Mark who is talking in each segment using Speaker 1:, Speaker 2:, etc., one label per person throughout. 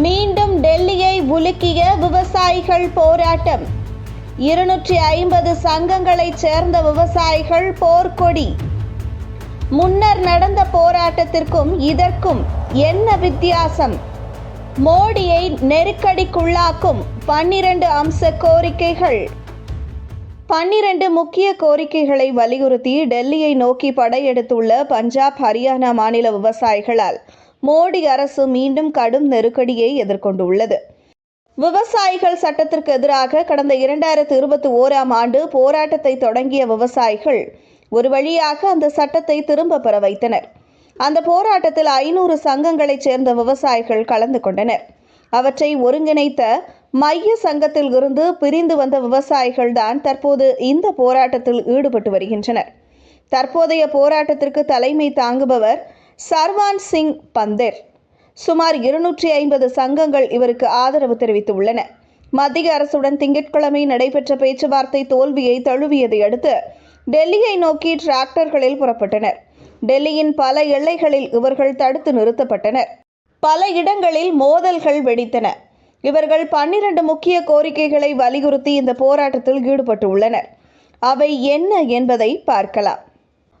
Speaker 1: மீண்டும் டெல்லியை உலுக்கிய விவசாயிகள் போராட்டம். இருநூற்றி ஐம்பது சங்கங்களைச் சேர்ந்த விவசாயிகள் போர்க்கொடி. முன்னர் நடந்த போராட்டத்திற்கும் இதற்கும் என்ன வித்தியாசம்? மோடியை நெருக்கடிக்குள்ளாக்கும் பன்னிரண்டு அம்ச கோரிக்கைகள். பன்னிரண்டு முக்கிய கோரிக்கைகளை வலியுறுத்தி டெல்லியை நோக்கி படையெடுத்துள்ள பஞ்சாப் ஹரியானா மாநில விவசாயிகளால் மோடி அரசு மீண்டும் கடும் நெருக்கடியை எதிர்கொண்டுள்ளது. விவசாயிகள் சட்டத்திற்கு எதிராக கடந்த இரண்டாயிரத்து இருபத்தி ஓராம் ஆண்டு போராட்டத்தை தொடங்கிய விவசாயிகள் ஒரு வழியாக அந்த சட்டத்தை திரும்ப பெற வைத்தனர். அந்த போராட்டத்தில் ஐநூறு சங்கங்களைச் சேர்ந்த விவசாயிகள் கலந்து கொண்டனர். அவற்றை ஒருங்கிணைத்த மைய சங்கத்தில் இருந்து பிரிந்து வந்த விவசாயிகள் தான் தற்போது இந்த போராட்டத்தில் ஈடுபட்டு வருகின்றனர். தற்போதைய போராட்டத்திற்கு தலைமை தாங்குபவர் சர்வான் சிங் பந்தேர். சுமார் இருநூற்றி ஐம்பது சங்கங்கள் இவருக்கு ஆதரவு தெரிவித்துள்ளன. மத்திய அரசுடன் திங்கட்கிழமை நடைபெற்ற பேச்சுவார்த்தை தோல்வியை தழுவியதை அடுத்து டெல்லியை நோக்கி டிராக்டர்களில் புறப்பட்டனர். டெல்லியின் பல எல்லைகளில் இவர்கள் தடுத்து நிறுத்தப்பட்டனர். பல இடங்களில் மோதல்கள் வெடித்தன. இவர்கள் பன்னிரண்டு முக்கிய கோரிக்கைகளை வலியுறுத்தி இந்த போராட்டத்தில் ஈடுபட்டுள்ளனர். அவை என்ன என்பதை பார்க்கலாம்.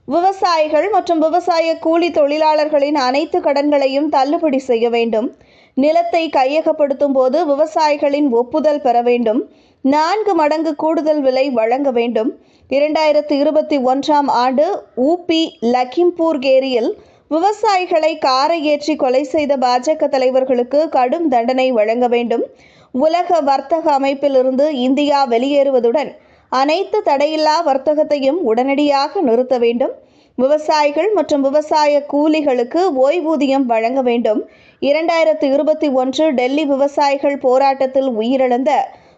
Speaker 1: விவசாயிகள் மற்றும் விவசாய கூலி தொழிலாளர்களின் அனைத்து கடன்களையும் தள்ளுபடி செய்ய வேண்டும். நிலத்தை கையகப்படுத்தும் போது விவசாயிகளின் ஒப்புதல் பெற வேண்டும். நான்கு மடங்கு கூடுதல் விலை வழங்க வேண்டும். இரண்டாயிரத்து இருபத்தி ஒன்றாம் ஆண்டு ஊபி லக்கிம்பூர் கேரியில் விவசாயிகளை காரை ஏற்றி கொலை செய்த பாஜக தலைவர்களுக்கு கடும் தண்டனை வழங்க வேண்டும். உலக வர்த்தக அமைப்பிலிருந்து இந்தியா வெளியேறுவதுடன் அனைத்து தடையில்லா வர்த்தகத்தையும் உடனடியாக நிறுத்த வேண்டும். விவசாயிகள் மற்றும் விவசாய கூலிகளுக்கு ஓய்வூதியம் வழங்க வேண்டும். இரண்டாயிரத்து இருபத்தி ஒன்று டெல்லி விவசாயிகள் போராட்டத்தில் உயிரிழந்த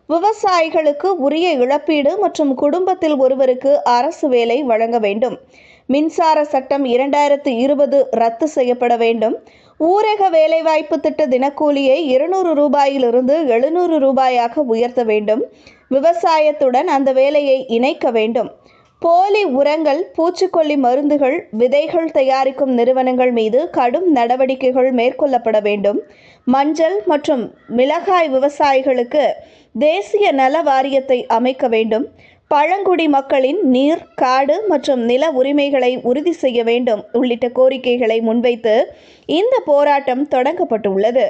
Speaker 1: விவசாயிகளுக்கு உரிய இழப்பீடு மற்றும் குடும்பத்தில் ஒருவருக்கு அரசு வேலை வழங்க வேண்டும். மின்சார சட்டம் இரண்டாயிரத்து இருபது ரத்து செய்யப்பட வேண்டும். ஊரக வேலைவாய்ப்பு திட்ட தினக்கூலியை இருநூறு ரூபாயிலிருந்து எழுநூறு ரூபாயாக உயர்த்த வேண்டும். விவசாயத்துடன் அந்த வேலையை இணைக்க வேண்டும். போலி உரங்கள் பூச்சிக்கொல்லி மருந்துகள் விதைகள் தயாரிக்கும் நிறுவனங்கள் மீது கடும் நடவடிக்கைகள் மேற்கொள்ளப்பட வேண்டும். மஞ்சள் மற்றும் மிளகாய் விவசாயிகளுக்கு தேசிய நல வாரியத்தை அமைக்க வேண்டும். பழங்குடி மக்களின் நீர் காடு மற்றும் நில உரிமைகளை உறுதி செய்ய வேண்டும் உள்ளிட்ட கோரிக்கைகளை முன்வைத்து இந்த போராட்டம் தொடங்கப்பட்டுள்ளது.